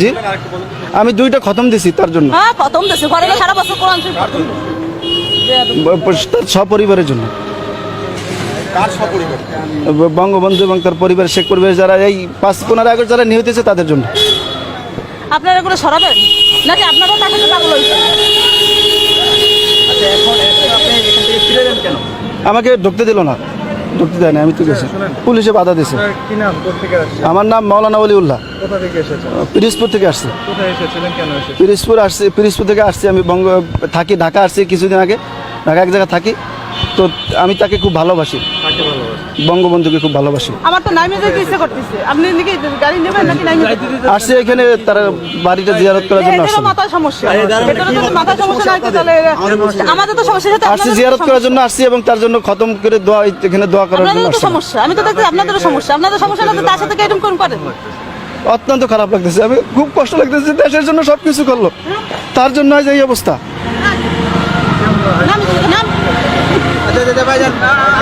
জি? আমি দুইটা খতম দিছি তার জন্য। হ্যাঁ প্রথম দেশে ঘরে সারা বছর কোরআন শরীফ খতম তার সপরিবারের জন্য। বঙ্গবন্ধু এবং তার পরিবার শেখ পরিবার যারা এই পাঁচ পনেরো আগস্ট যারা নিহত হয়েছে তাদের জন্য। আপনারা এগুলো সরাবেন? নাকি আপনারাও পাগল আচ্ছা আমাকে ঢুকতে দিল না। ঢুকতে দেয় না আমি তো গেছি। পুলিশে বাধা দিয়েছে আমার নাম মাওলানা অলি উল্লাহ পিরিজপুর থেকে আসছে। পিরিজপুর আসছি পিরিজপুর থেকে আসছি আমি বঙ্গ থাকি ঢাকা আসছি কিছুদিন আগে। ঢাকা এক জায়গায় থাকি। তো আমি তাকে খুব ভালোবাসি। বঙ্গবন্ধুকে খুব ভালোবাসি। আমার তো নাইমে যেতে ইচ্ছে করতেছে। আপনি নাকি গাড়ি নেবেন নাকি নাইমে যেতে এখানে তার বাড়িটা জিয়ারত করার জন্য আসছি। সমস্যা। এদেরও যদি মাথায় সমস্যা না তাহলে আমাদের তো সমস্যা সেটা আসছি জিয়ারত করার জন্য আসছি এবং তার জন্য খতম করে দোয়া এখানে দোয়া করার জন্য সমস্যা। আমি তো দেখছি আপনাদেরও সমস্যা। আপনাদের সমস্যা না তো তার সাথে এরকম কোন করেন অত্যন্ত খারাপ লাগতেছে। আমি খুব কষ্ট লাগতেছে দেশের জন্য সব কিছু করল। তার জন্য এই অবস্থা। vai Azerbaijão.